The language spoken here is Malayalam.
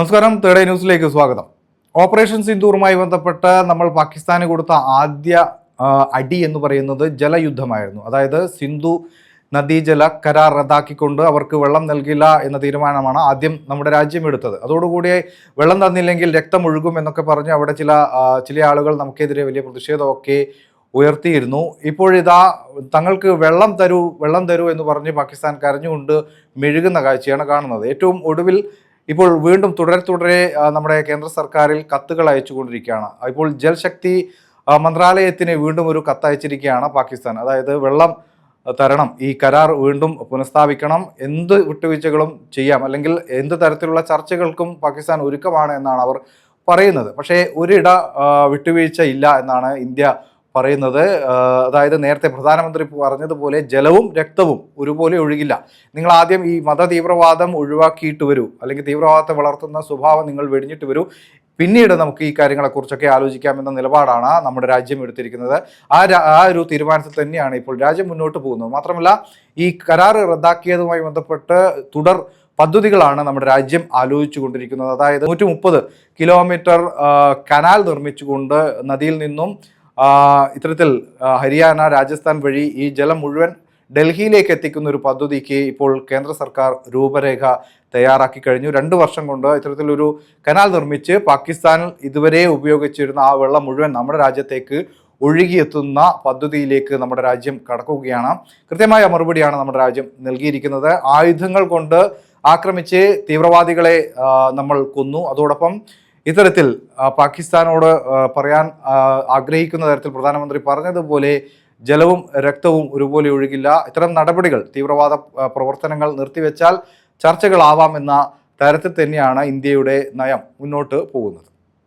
നമസ്കാരം. തേർഡ് ന്യൂസിലേക്ക് സ്വാഗതം. ഓപ്പറേഷൻ സിന്ദൂറുമായി ബന്ധപ്പെട്ട് നമ്മൾ പാകിസ്ഥാന് കൊടുത്ത ആദ്യ അടി എന്ന് പറയുന്നത് ജലയുദ്ധമായിരുന്നു. അതായത് സിന്ധു നദീജല കരാർ റദ്ദാക്കിക്കൊണ്ട് അവർക്ക് വെള്ളം നൽകില്ല എന്ന തീരുമാനമാണ് ആദ്യം നമ്മുടെ രാജ്യം എടുത്തത്. അതോടുകൂടി വെള്ളം തന്നില്ലെങ്കിൽ രക്തം ഒഴുകും എന്നൊക്കെ പറഞ്ഞ് അവിടെ ചില ചില ആളുകൾ നമുക്കെതിരെ വലിയ പ്രതിഷേധമൊക്കെ ഉയർത്തിയിരുന്നു. ഇപ്പോഴിതാ തങ്ങൾക്ക് വെള്ളം തരൂ വെള്ളം തരൂ എന്ന് പറഞ്ഞ് പാകിസ്ഥാൻ കരഞ്ഞുകൊണ്ട് മെഴുകുന്ന കാഴ്ചയാണ് കാണുന്നത്. ഏറ്റവും ഒടുവിൽ ഇപ്പോൾ വീണ്ടും തുടരെ തുടരെ നമ്മുടെ കേന്ദ്ര സർക്കാരിൽ കത്തുകൾ അയച്ചുകൊണ്ടിരിക്കുകയാണ്. ഇപ്പോൾ ജൽശക്തി മന്ത്രാലയത്തിന് വീണ്ടും ഒരു കത്ത് അയച്ചിരിക്കുകയാണ് പാകിസ്ഥാൻ. അതായത് വെള്ളം തരണം ഈ കരാർ വീണ്ടും പുനഃസ്ഥാപിക്കണം. എന്ത് വിട്ടുവീഴ്ചകളും ചെയ്യാം അല്ലെങ്കിൽ എന്ത് തരത്തിലുള്ള ചർച്ചകൾക്കും പാകിസ്ഥാൻ ഒരുക്കമാണ് എന്നാണ് അവർ പറയുന്നത്. പക്ഷേ ഒരിട വിട്ടുവീഴ്ച ഇല്ല എന്നാണ് ഇന്ത്യ പറയുന്നത് അതായത് നേരത്തെ പ്രധാനമന്ത്രി പറഞ്ഞതുപോലെ ജലവും രക്തവും ഒരുപോലെ ഒഴുകില്ല. നിങ്ങൾ ആദ്യം ഈ മത തീവ്രവാദം ഒഴിവാക്കിയിട്ട് വരൂ. അല്ലെങ്കിൽ തീവ്രവാദത്തെ വളർത്തുന്ന സ്വഭാവം നിങ്ങൾ വെടിഞ്ഞിട്ട് വരൂ. പിന്നീട് നമുക്ക് ഈ കാര്യങ്ങളെക്കുറിച്ചൊക്കെ ആലോചിക്കാമെന്ന നിലപാടാണ് നമ്മുടെ രാജ്യം എടുത്തിരിക്കുന്നത്. ആ ആ ഒരു തീരുമാനത്തിൽ തന്നെയാണ് ഇപ്പോൾ രാജ്യം മുന്നോട്ട് പോകുന്നത്. മാത്രമല്ല ഈ കരാർ റദ്ദാക്കിയതുമായി ബന്ധപ്പെട്ട് തുടർ പദ്ധതികളാണ് നമ്മുടെ രാജ്യം ആലോചിച്ചു കൊണ്ടിരിക്കുന്നത് അതായത് നൂറ്റി കിലോമീറ്റർ കനാൽ നിർമ്മിച്ചുകൊണ്ട് നദിയിൽ നിന്നും ഇത്തരത്തിൽ ഹരിയാന രാജസ്ഥാൻ വഴി ഈ ജലം മുഴുവൻ ഡൽഹിയിലേക്ക് എത്തിക്കുന്ന ഒരു പദ്ധതിക്ക് ഇപ്പോൾ കേന്ദ്ര സർക്കാർ രൂപരേഖ തയ്യാറാക്കി കഴിഞ്ഞു. രണ്ട് വർഷം കൊണ്ട് ഇത്തരത്തിലൊരു കനാൽ നിർമ്മിച്ച് പാകിസ്ഥാനിൽ ഇതുവരെ ഉപയോഗിച്ചിരുന്ന ആ വെള്ളം മുഴുവൻ നമ്മുടെ രാജ്യത്തേക്ക് ഒഴുകിയെത്തുന്ന പദ്ധതിയിലേക്ക് നമ്മുടെ രാജ്യം കടക്കുകയാണ്. കൃത്യമായ മറുപടിയാണ് നമ്മുടെ രാജ്യം നൽകിയിരിക്കുന്നത്. ആയുധങ്ങൾ കൊണ്ട് ആക്രമിച്ച് തീവ്രവാദികളെ നമ്മൾ കൊന്നു. അതോടൊപ്പം ഇത്തരത്തിൽ പാകിസ്ഥാനോട് പറയാൻ ആഗ്രഹിക്കുന്ന തരത്തിൽ പ്രധാനമന്ത്രി പറഞ്ഞതുപോലെ ജലവും രക്തവും ഒരുപോലെ ഒഴുകില്ല. ഇത്തരം നടപടികൾ തീവ്രവാദ പ്രവർത്തനങ്ങൾ നിർത്തിവെച്ചാൽ ചർച്ചകളാവാം എന്ന തരത്തിൽ തന്നെയാണ് ഇന്ത്യയുടെ നയം മുന്നോട്ട് പോകുന്നത്.